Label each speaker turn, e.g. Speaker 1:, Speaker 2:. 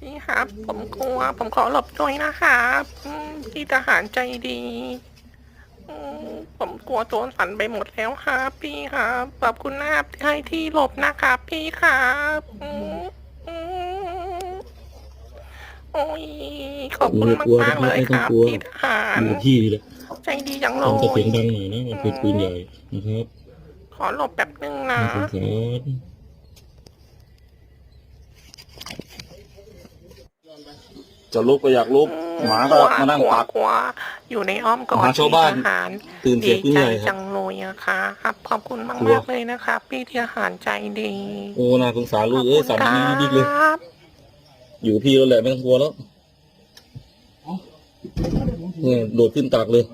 Speaker 1: พี่ครับ ผมกลัว ผมขอหลบด้วยนะครับอืมพี่ทหารใจดีอืมผมกลัวตัวสั่นไปหมดแล้วครับ พี่ครับขอบคุณนะครับที่ให้ที่หลบนะครับ พี่ครับอืมอืมโอ้ยขอบคุณมากมากๆเลยครับพี่ทหาร
Speaker 2: อยู่ที่นี่แหละ
Speaker 1: ใจดีจังเล
Speaker 2: ต้องจะเสียง
Speaker 1: ย
Speaker 2: ดังหน่อยนะมันเป็นปืนใหญ่นะครับ
Speaker 1: ขอหลบแป๊บนึงนะ
Speaker 2: น่าสงสาร
Speaker 3: จะลุกก็อยากลุก หมาก็มานั่งตัก
Speaker 1: กลัวอยู่ในอ้อมกอด
Speaker 3: หาชาวบ้าน
Speaker 1: พี่ทหาร
Speaker 2: ตื่นเสียงปืน
Speaker 1: ใจ
Speaker 2: ใหญ่ค
Speaker 1: จั
Speaker 2: รับ
Speaker 1: งเลยอะค่ะครับขอบคุณมาก
Speaker 2: กลัว
Speaker 1: มากๆเลยนะครับพี่ทหารใจดี
Speaker 2: โอ้น่าสงสารลูกเอ้ยสั่น
Speaker 1: ขอบ
Speaker 2: ดี
Speaker 1: คุณ
Speaker 2: ดีเลย
Speaker 1: ครับ
Speaker 2: อยู่พี่แล้วแหละไม่ต้องกลัวแล้วเนี่ยโดดขึ้นตักเลย